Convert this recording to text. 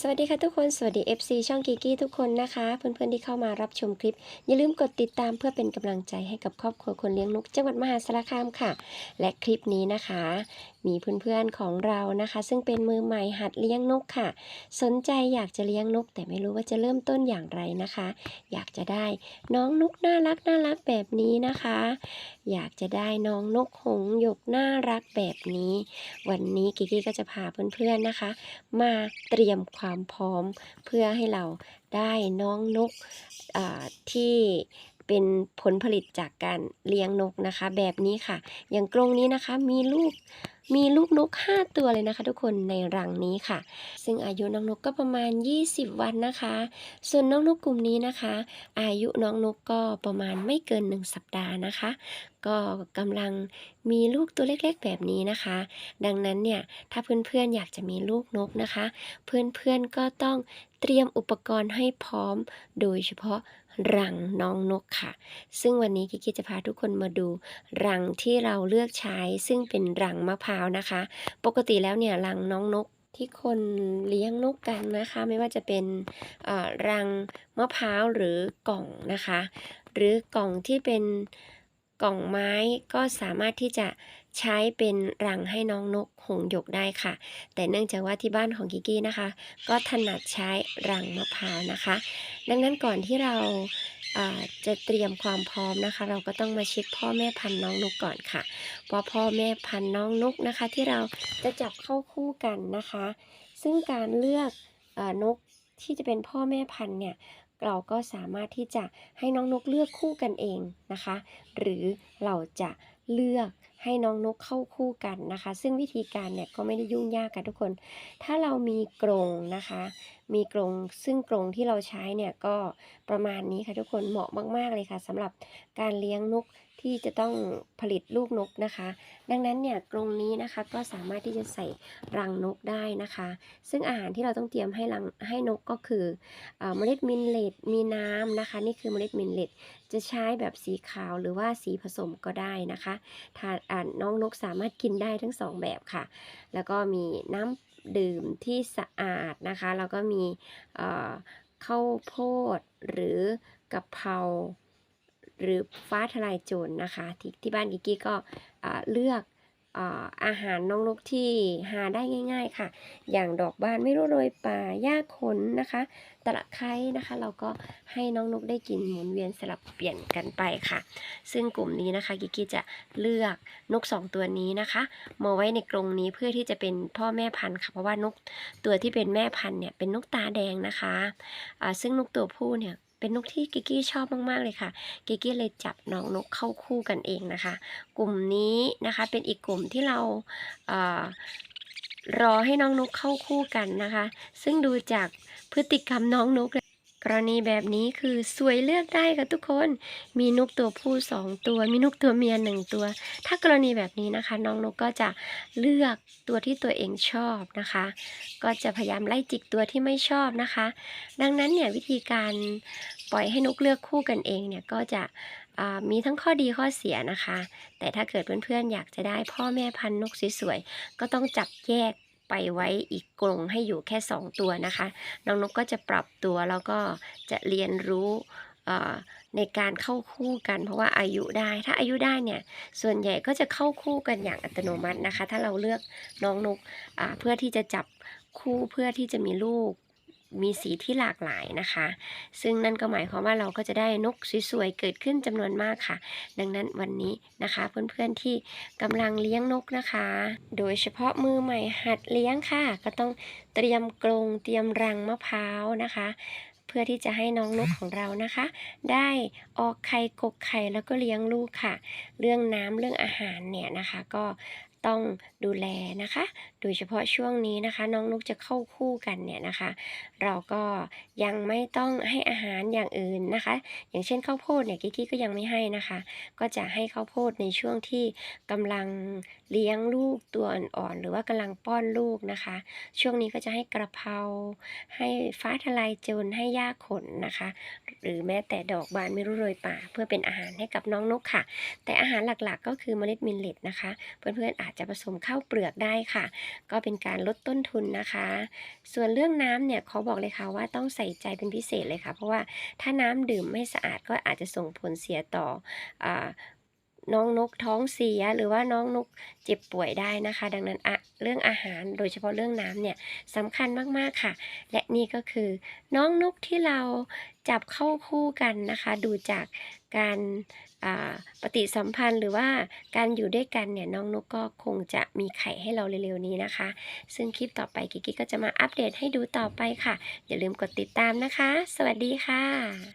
สวัสดีค่ะทุกคน สวัสดี FC ช่องกิกกี้ทุกคนนะคะ เพื่อนๆที่เข้ามารับชมคลิป อย่าลืมกดติดตามเพื่อเป็นกำลังใจให้กับครอบครัวคนเลี้ยงนกจังหวัดมหาสารคามค่ะ และคลิปนี้นะคะ มีเพื่อนๆของเรานะคะ ซึ่งเป็นมือใหม่หัดเลี้ยงนกค่ะ สนใจอยากจะเลี้ยงนก แต่ไม่รู้ว่าจะเริ่มต้นอย่างไรนะคะ อยากจะได้น้องนกน่ารักน่ารักแบบนี้นะคะ อยากจะได้น้องนกหงหยกน่ารักแบบนี้ วันนี้กิกกี้ก็จะพาเพื่อนๆนะคะ มาเตรียมความพร้อมเพื่อให้เราได้น้องนกที่เป็นผลผลิตจากการเลี้ยงนกนะคะ แบบนี้ค่ะ อย่างกรงนี้นะคะมีลูก มีลูกนก 5 ตัวเลยนะคะ ทุกคนในรังนี้ค่ะ ซึ่งอายุน้องนกก็ประมาณ 20 วันนะคะ ส่วนน้องนกกลุ่มนี้นะคะ อายุน้องนกก็ประมาณไม่เกิน 1 สัปดาห์นะคะ ก็กำลังมีลูกตัวเล็กๆแบบนี้นะคะ ดังนั้นเนี่ยถ้าเพื่อนๆอยากจะมีลูกนกนะคะ เพื่อนๆก็ต้องเตรียมอุปกรณ์ให้พร้อม โดยเฉพาะ รังน้องนกค่ะ ซึ่งวันนี้กิกิจะพาทุกคนมาดู รังที่เราเลือกใช้ ซึ่งเป็นรังมะพร้าวนะคะ ปกติแล้วเนี่ยรังน้องนกที่คนเลี้ยงนกกันนะคะ ไม่ว่าจะเป็นเอ่อรังมะพร้าวหรือกล่องนะคะ หรือกล่องที่เป็น กล่องไม้ก็สามารถที่จะใช้เป็นรังให้น้องนกหงหยกได้ค่ะ แต่เนื่องจากว่าที่บ้านของกิกกี้นะคะ ก็ถนัดใช้รังมะพร้าวนะคะ ดังนั้นก่อนที่เราอ่าจะเตรียมความพร้อมนะคะ เราก็ต้องมาเช็คพ่อแม่พันธุ์น้องนกก่อนค่ะว่าะพ่อแม่พันธุ์น้องนกนะคะ ที่เราจะจับเข้าคู่กันนะคะ ซึ่งการเลือกอนกที่จะเป็นพ่อแม่พันธุ์เนี่ย เราก็สามารถที่จะให้น้องนกเลือกคู่กันเองนะคะ หรือเราจะเลือกให้น้องนกเข้าคู่กันนะคะ ซึ่งวิธีการเนี่ยก็ไม่ได้ยุ่งยากกันทุกคน ถ้าเรามีกรงนะคะ มีกรงซึ่งกรงที่เราใช้เนี่ยก็ประมาณนี้ค่ะทุกคนเหมาะมากๆเลยค่ะสำหรับการเลี้ยงนกที่จะต้องผลิตลูกนกนะคะ ดังนั้นเนี่ยกรงนี้นะคะก็สามารถที่จะใส่รังนกได้นะคะ ซึ่งอาหารที่เราต้องเตรียมให้รังให้นกก็คือเออเมล็ดมิลเลตมีน้ำนะคะ นี่คือเมล็ดมิลเลตจะใช้แบบสีขาวหรือว่าสีผสมก็ได้นะคะทานอ่าน้องนกสามารถกินได้ทั้งสองแบบค่ะ แล้วก็มีน้ำดื่มที่สะอาดนะคะแล้วก็มีเอ่อข้าวโพดหรือกะเพราหรือฟ้าทลายโจรนะคะที่ที่บ้านกิกกี้ก็อ่าเลือก อาหารน้องนกที่หาได้ง่าย ๆค่ะ อย่างดอกบานไม่รู้โรยป่าหญ้าขนนะคะตะไคร้นะคะ เราก็ให้น้องนกได้กินหมุนเวียนสลับเปลี่ยนกันไปค่ะ ซึ่งกลุ่มนี้นะคะกิกกี้จะเลือกนกสองตัวนี้นะคะมาไว้ในกรงนี้เพื่อที่จะเป็นพ่อแม่พันธุ์ค่ะเพราะว่านกตัวที่เป็นแม่พันธุ์เนี่ยเป็นนกตาแดงนะคะอ่าซึ่งนกตัวผู้เนี่ย เป็นนกที่กิกกี้ชอบมากๆเลยค่ะ กิกกี้เลยจับน้องนกเข้าคู่กันเองนะคะ กลุ่มนี้นะคะเป็นอีกกลุ่มที่เราเรอให้น้องนกเข้าคู่กันนะคะ ซึ่งดูจากพฤติกรรมน้องนกเลย กรณีแบบนี้คือสวยเลือกได้ค่ะทุกคน มีนกตัวผู้สองตัว มีนกตัวเมียหนึ่งตัว ถ้ากรณีแบบนี้นะคะ น้องนกก็จะเลือกตัวที่ตัวเองชอบนะคะ ก็จะพยายามไล่จิกตัวที่ไม่ชอบนะคะ ดังนั้นเนี่ยวิธีการปล่อยให้นกเลือกคู่กันเองเนี่ยก็จะมีทั้งข้อดีข้อเสียนะคะ แต่ถ้าเกิดเพื่อนๆอยากจะได้พ่อแม่พันธุ์นกสวยๆก็ต้องจับแยก ไปไว้อีกกรงให้อยู่แค่ 2 ตัวนะคะ น้องนกก็จะปรับตัวแล้วก็จะเรียนรู้เอ่อในการเข้าคู่กัน เพราะว่าอายุได้ถ้าอายุได้เนี่ยส่วนใหญ่ก็จะเข้าคู่กันอย่างอัตโนมัตินะคะ ถ้าเราเลือกน้องนกอ่าเพื่อที่จะจับคู่เพื่อที่จะมีลูก มีสีที่หลากหลายนะคะ ซึ่งนั่นก็หมายความว่าเราก็จะได้นกสวยๆเกิดขึ้นจำนวนมากค่ะ ดังนั้นวันนี้นะคะ เพื่อนๆที่กำลังเลี้ยงนกนะคะ โดยเฉพาะมือใหม่หัดเลี้ยงค่ะ ก็ต้องเตรียมกรงเตรียมรังมะพร้าวนะคะ เพื่อที่จะให้น้องนกของเรานะคะ ได้ออกไข่กกไข่แล้วก็เลี้ยงลูกค่ะ เรื่องน้ำเรื่องอาหารเนี่ยนะคะ ก็ ต้องดูแลนะคะ โดยเฉพาะช่วงนี้นะคะ น้องนกจะเข้าคู่กันเนี่ยนะคะ เราก็ยังไม่ต้องให้อาหารอย่างอื่นนะคะ อย่างเช่นข้าวโพดเนี่ยกิกกี้ก็ยังไม่ให้นะคะ ก็จะให้ข้าวโพดในช่วงที่กำลังเลี้ยงลูกตัวอ่อนๆหรือว่ากำลังป้อนลูกนะคะ ช่วงนี้ก็จะให้กระเพราให้ฟ้าทลายโจรให้หญ้าขนนะคะ หรือแม้แต่ดอกบานไม่รู้โรยป่า เพื่อเป็นอาหารให้กับน้องนกค่ะ แต่อาหารหลักๆ ก็คือเมล็ดมิลเลตนะคะ เพื่อนๆอาจอาจจะผสมข้าวเปลือกได้ค่ะ ก็เป็นการลดต้นทุนนะคะ ส่วนเรื่องน้ำเนี่ยขอบอกเลยค่ะว่าต้องใส่ใจเป็นพิเศษเลยค่ะ เพราะว่าถ้าน้ำดื่มไม่สะอาดก็อาจจะส่งผลเสียต่ออน้องนกท้องเสียหรือว่าน้องนกเจ็บป่วยได้นะคะ ดังนั้นอะเรื่องอาหารโดยเฉพาะเรื่องน้ำเนี่ยสำคัญมากๆค่ะ และนี่ก็คือน้องนกที่เราจับเข้าคู่กันนะคะ ดูจากการ ปฏิสัมพันธ์หรือว่าการอยู่ด้วยกันเนี่ยน้องนกก็คงจะมีไข่ให้เราเร็วๆนี้นะคะ ซึ่งคลิปต่อไปกิกกี้ก็จะมาอัปเดตให้ดูต่อไปค่ะ อย่าลืมกดติดตามนะคะ สวัสดีค่ะ